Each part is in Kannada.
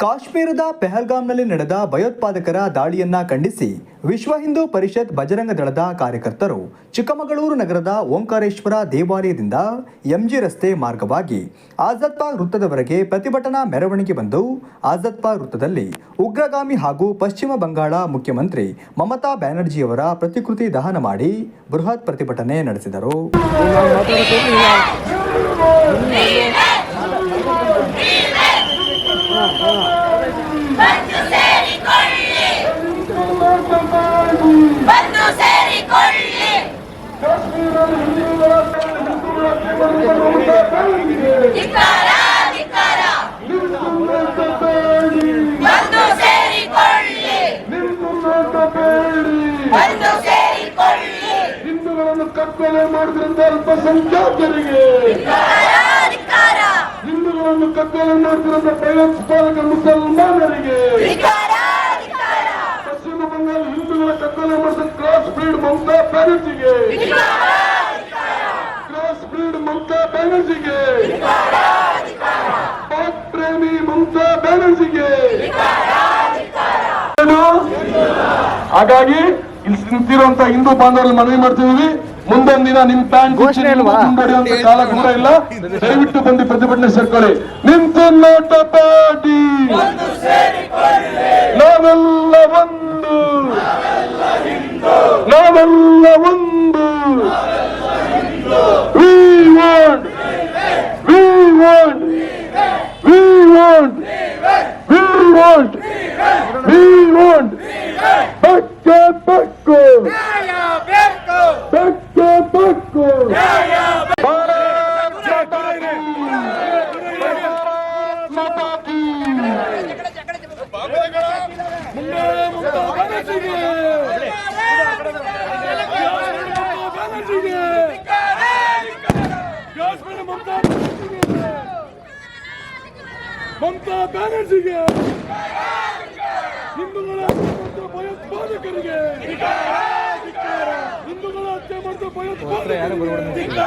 ಕಾಶ್ಮೀರದ ಪೆಹಲ್ಗಾಮ್ನಲ್ಲಿ ನಡೆದ ಭಯೋತ್ಪಾದಕರ ದಾಳಿಯನ್ನ ಖಂಡಿಸಿ ವಿಶ್ವ ಹಿಂದೂ ಪರಿಷತ್ ಬಜರಂಗ ದಳದ ಕಾರ್ಯಕರ್ತರು ಚಿಕ್ಕಮಗಳೂರು ನಗರದ ಓಂಕಾರೇಶ್ವರ ದೇವಾಲಯದಿಂದ ಎಂಜಿ ರಸ್ತೆ ಮಾರ್ಗವಾಗಿ ಆಜಾದ್ ಪಾಕ್ ವೃತ್ತದವರೆಗೆ ಪ್ರತಿಭಟನಾ ಮೆರವಣಿಗೆ ಬಂದು ಆಜಾದ್ ಪಾಕ್ ವೃತ್ತದಲ್ಲಿ ಉಗ್ರಗಾಮಿ ಹಾಗೂ ಪಶ್ಚಿಮ ಬಂಗಾಳ ಮುಖ್ಯಮಂತ್ರಿ ಮಮತಾ ಬ್ಯಾನರ್ಜಿಯವರ ಪ್ರತಿಕೃತಿ ದಹನ ಮಾಡಿ ಬೃಹತ್ ಪ್ರತಿಭಟನೆ ನಡೆಸಿದರು ಬಂದು ಸೇರಿಕೊಳ್ಳಿ ಧಿಕ್ಕಾರ ಧಿಕ್ಕಾರ ಬಂದು ಸೇರಿಕೊಳ್ಳಿ ಬಂದು ಸೇರಿಕೊಳ್ಳಿ ಕಗ್ಗೊಲೆ ಮಾಡಿದ್ರಿಂದ ಅಲ್ಪಸಂಖ್ಯಾತರಿಗೆ ಹಿಂದೂಗಳನ್ನು ಕಗ್ಗೊಲೆ ಮಾಡಿದ್ರಿಂದ ಭಯೋತ್ಪಾದಕ ಮುಸಲ್ಮಾನರಿಗೆ ಪಶ್ಚಿಮ ಬಂಗಾಳ ಹಿಂದೂಗಳ ಕಗ್ಗೊಲೆ ಮಾಡಿದ ಕ್ರಾಸ್ ಬ್ರೀಡ್ ಮಮತಾ ಬ್ಯಾನರ್ಜಿಗೆ ಕ್ರಾಸ್ ಬ್ರೀಡ್ ಮಮತಾ ಬ್ಯಾನರ್ಜಿಗೆ ಪಾಕ್ ಪ್ರೇಮಿ ಮಮತಾ ಬ್ಯಾನರ್ಜಿಗೆ? ಹಾಗಾಗಿ ಇಲ್ಲಿ ನಿಂತಿರುವಂತಹ ಹಿಂದೂ ಬಾಂಧವರಲ್ಲಿ ಮನವಿ ಮಾಡ್ತಿದೀವಿ ಮುಂದೊಂದ್ ದಿನ ನಿಮ್ ಪ್ಯಾಂಟ್ ಕಾಲ ಕೂಡ ಇಲ್ಲ. ದಯವಿಟ್ಟು ಬಂದು ಪ್ರತಿಭಟನೆ ಸೇರ್ಕೊಳ್ಳಿ ನಿಂತು ನೋಟ ಪಾಟಿ ನಾವೆಲ್ಲ ಒಂದು. ನಾವೆಲ್ಲ ಒಂದು. We want we want we want we want we want ಪಕ್ಕ ಬಕ್ಕು ಮಮತಾ ಬ್ಯಾನರ್ಜಿಗೆ. ಹಿಂದೂಗಳ ಭಯೋತ್ಪಾದಕರಿಗೆ ಹಿಂದೂಗಳ ಹತ್ಯೆ ಮಾಡಿದ ಭಯೋತ್ಪಾದಕರಿಗೆ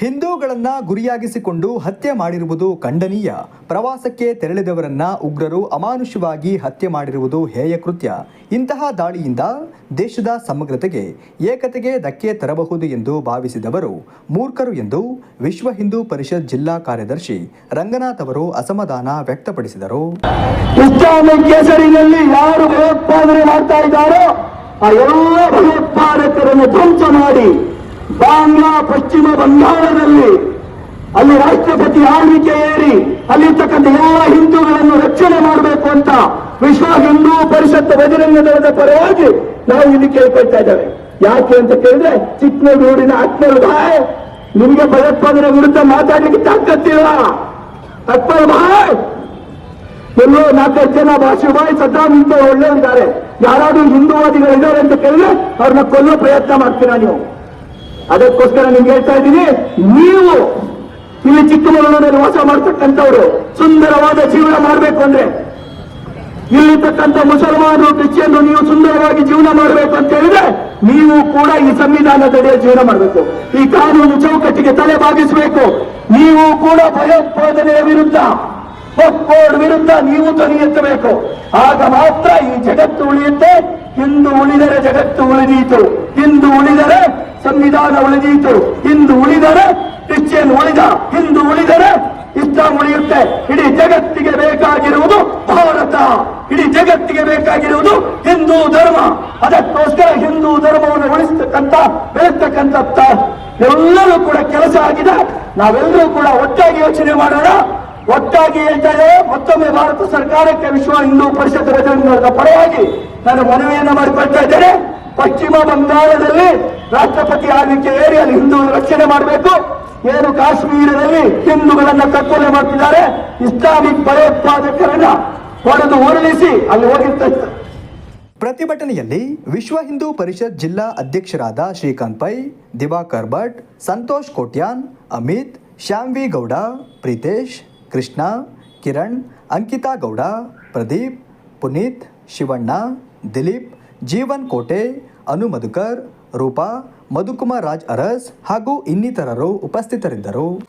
ಹಿಂದೂಗಳನ್ನ ಗುರಿಯಾಗಿಸಿಕೊಂಡು ಹತ್ಯೆ ಮಾಡಿರುವುದು ಖಂಡನೀಯ. ಪ್ರವಾಸಕ್ಕೆ ತೆರಳಿದವರನ್ನ ಉಗ್ರರು ಅಮಾನುಷವಾಗಿ ಹತ್ಯೆ ಮಾಡಿರುವುದು ಹೇಯ ಕೃತ್ಯ. ಇಂತಹ ದಾಳಿಯಿಂದ ದೇಶದ ಸಮಗ್ರತೆಗೆ, ಏಕತೆಗೆ ಧಕ್ಕೆ ತರಬಹುದು ಎಂದು ಭಾವಿಸಿದವರು ಮೂರ್ಖರು ಎಂದು ವಿಶ್ವ ಹಿಂದೂ ಪರಿಷತ್ ಜಿಲ್ಲಾ ಕಾರ್ಯದರ್ಶಿ ರಂಗನಾಥ್ ಅವರು ಅಸಮಾಧಾನ ವ್ಯಕ್ತಪಡಿಸಿದರು. ಯಾರು ಭಯೋತ್ಪಾದನೆ ಮಾಡ್ತಾ ಆ ಎಲ್ಲ ಭಯೋತ್ಪಾದಕರನ್ನು ಧ್ವಂಸ ಮಾಡಿ ಬಾಂಗ್ಲಾ ಪಶ್ಚಿಮ ಬಂಗಾಳದಲ್ಲಿ ಅಲ್ಲಿ ರಾಷ್ಟ್ರಪತಿ ಆಳ್ವಿಕೆ ಏರಿ ಅಲ್ಲಿರ್ತಕ್ಕಂಥ ಎಲ್ಲ ಹಿಂದೂಗಳನ್ನು ರಕ್ಷಣೆ ಮಾಡಬೇಕು ಅಂತ ವಿಶ್ವ ಹಿಂದೂ ಪರಿಷತ್ ಬಜರಂಗ ದಳದ ಪರವಾಗಿ ನಾವು ಇಲ್ಲಿ ಕೇಳ್ಕೊಳ್ತಾ ಇದ್ದೇವೆ. ಯಾಕೆ ಅಂತ ಕೇಳಿದ್ರೆ ಚಿಕ್ಕಮಗಳೂರಿನ ಅಕ್ಮಲ್ ಭಾಯ್, ನಿಮಗೆ ಭಯೋತ್ಪಾದನೆ ವಿರುದ್ಧ ಮಾತಾಡಲಿಕ್ಕೆ ತಾಕತ್ತಿಲ್ಲ. ಅಕ್ಮಲ್ ಭಾಯ್! ಎಲ್ಲೋ ನಾಲ್ಕೈದು ಜನ ಭಾಷೆಬಾಯಿ ಸದ್ದಾಮ್ ಒಳ್ಳೆ ಅಂತಾರೆ ಯಾರಾದ್ರೂ ಹಿಂದೂವಾದಿಗಳು ಇದ್ದಾರೆ ಅಂತ ಕೇಳಿದ್ರೆ ಅವ್ರನ್ನ ಕೊಲ್ಲೋ ಪ್ರಯತ್ನ ಮಾಡ್ತೀರಾ ನೀವು? ಅದಕ್ಕೋಸ್ಕರ ನಿಮ್ಗೆ ಹೇಳ್ತಾ ಇದ್ದೀನಿ, ನೀವು ಇಲ್ಲಿ ಚಿಕ್ಕಮಗಳೂರಿನಲ್ಲಿ ವಾಸ ಮಾಡ್ತಕ್ಕಂಥವ್ರು ಸುಂದರವಾದ ಜೀವನ ಮಾಡಬೇಕು ಅಂದ್ರೆ ಇಲ್ಲಿರ್ತಕ್ಕಂಥ ಮುಸಲ್ಮಾನರು, ಕ್ರಿಶ್ಚಿಯನ್ರು ನೀವು ಸುಂದರವಾಗಿ ಜೀವನ ಮಾಡಬೇಕು ಅಂತ ಹೇಳಿದ್ರೆ ನೀವು ಕೂಡ ಈ ಸಂವಿಧಾನದಡಿಯ ಜೀವನ ಮಾಡಬೇಕು. ಈ ಕಾನೂನು ಚೌಕಟ್ಟಿಗೆ ತಲೆ ಬಾಗಿಸಬೇಕು. ನೀವು ಕೂಡ ಭಯೋತ್ಪಾದನೆಯ ವಿರುದ್ಧ, ಒಕ್ಕೋಡ್ ವಿರುದ್ಧ ನೀವು ಧ್ವನಿ ಆಗ ಮಾತ್ರ ಈ ಜಗತ್ತು ಉಳಿಯುತ್ತೆ. ಇಂದು ಉಳಿದರೆ ಜಗತ್ತು ಉಳಿದೀತು. ಇಂದು ಉಳಿದರೆ ಸಂವಿಧಾನ ಉಳಿದೀತು. ಹಿಂದೂ ಉಳಿದರೆ ಕ್ರಿಶ್ಚಿಯನ್ ಉಳಿದ, ಹಿಂದೂ ಉಳಿದರೆ ಇಸ್ಲಾಂ ಉಳಿಯುತ್ತೆ. ಇಡೀ ಜಗತ್ತಿಗೆ ಬೇಕಾಗಿರುವುದು ಭಾರತ. ಇಡೀ ಜಗತ್ತಿಗೆ ಬೇಕಾಗಿರುವುದು ಹಿಂದೂ ಧರ್ಮ. ಅದಕ್ಕೋಸ್ಕರ ಹಿಂದೂ ಧರ್ಮವನ್ನು ಉಳಿಸ್ತಕ್ಕಂಥ, ಬೆಳೆಸ್ತಕ್ಕಂಥ ಎಲ್ಲರೂ ಕೂಡ ಕೆಲಸ ಆಗಿದೆ. ನಾವೆಲ್ಲರೂ ಕೂಡ ಒಟ್ಟಾಗಿ ಯೋಚನೆ ಮಾಡೋಣ. ಒಟ್ಟಾಗಿ ಹೇಳ್ತಾರೆ ಮತ್ತೊಮ್ಮೆ ಭಾರತ ಸರ್ಕಾರಕ್ಕೆ ವಿಶ್ವ ಹಿಂದೂ ಪರಿಷತ್ ರಚನೆ ಪರವಾಗಿ ನಾನು ಮನವಿಯನ್ನು ಮಾಡಿಕೊಳ್ತಾ ಇದ್ದೇನೆ. ಪಶ್ಚಿಮ ಬಂಗಾಳದಲ್ಲಿ ರಾಷ್ಟ್ರಪತಿ ಆಳ್ವಿಕೆ ಏರಿ ಅಲ್ಲಿ ಹಿಂದೂ ರಕ್ಷಣೆ ಮಾಡಬೇಕು. ಏನು ಕಾಶ್ಮೀರದಲ್ಲಿ ಹಿಂದೂಗಳನ್ನ ಕತ್ತಲೆ ಮಾಡ್ತಿದ್ದಾರೆ. ಇಸ್ಲಾಮಿಕ್ ಭಯೋತ್ಪಾದಕರನ್ನ ಹೊಡೆದು ಉರುಳಿಸಿ ಅಲ್ಲಿ ಹೋಗಿರ್ತ ಪ್ರತಿಭಟನೆಯಲ್ಲಿ ವಿಶ್ವ ಹಿಂದೂ ಪರಿಷತ್ ಜಿಲ್ಲಾ ಅಧ್ಯಕ್ಷರಾದ ಶ್ರೀಕಾಂತ್ ಪೈ, ದಿವಾಕರ್ ಭಟ್, ಸಂತೋಷ್ ಕೋಟ್ಯಾನ್, ಅಮಿತ್, ಶ್ಯಾಮ್ವಿ ಗೌಡ, ಪ್ರೀತೇಶ್, ಕೃಷ್ಣ, ಕಿರಣ್, ಅಂಕಿತಾ ಗೌಡ, ಪ್ರದೀಪ್, ಪುನೀತ್, ಶಿವಣ್ಣ, ದಿಲೀಪ್ ಜೀವನ್ ಕೋಟೆ ಅನು ಮಧುಕರ್ ರೂಪಾ ಮಧುಕುಮಾರ್ ರಾಜ್ ಅರಸ್ ಹಾಗೂ ಇನ್ನಿತರರು ಉಪಸ್ಥಿತರಿದ್ದರು.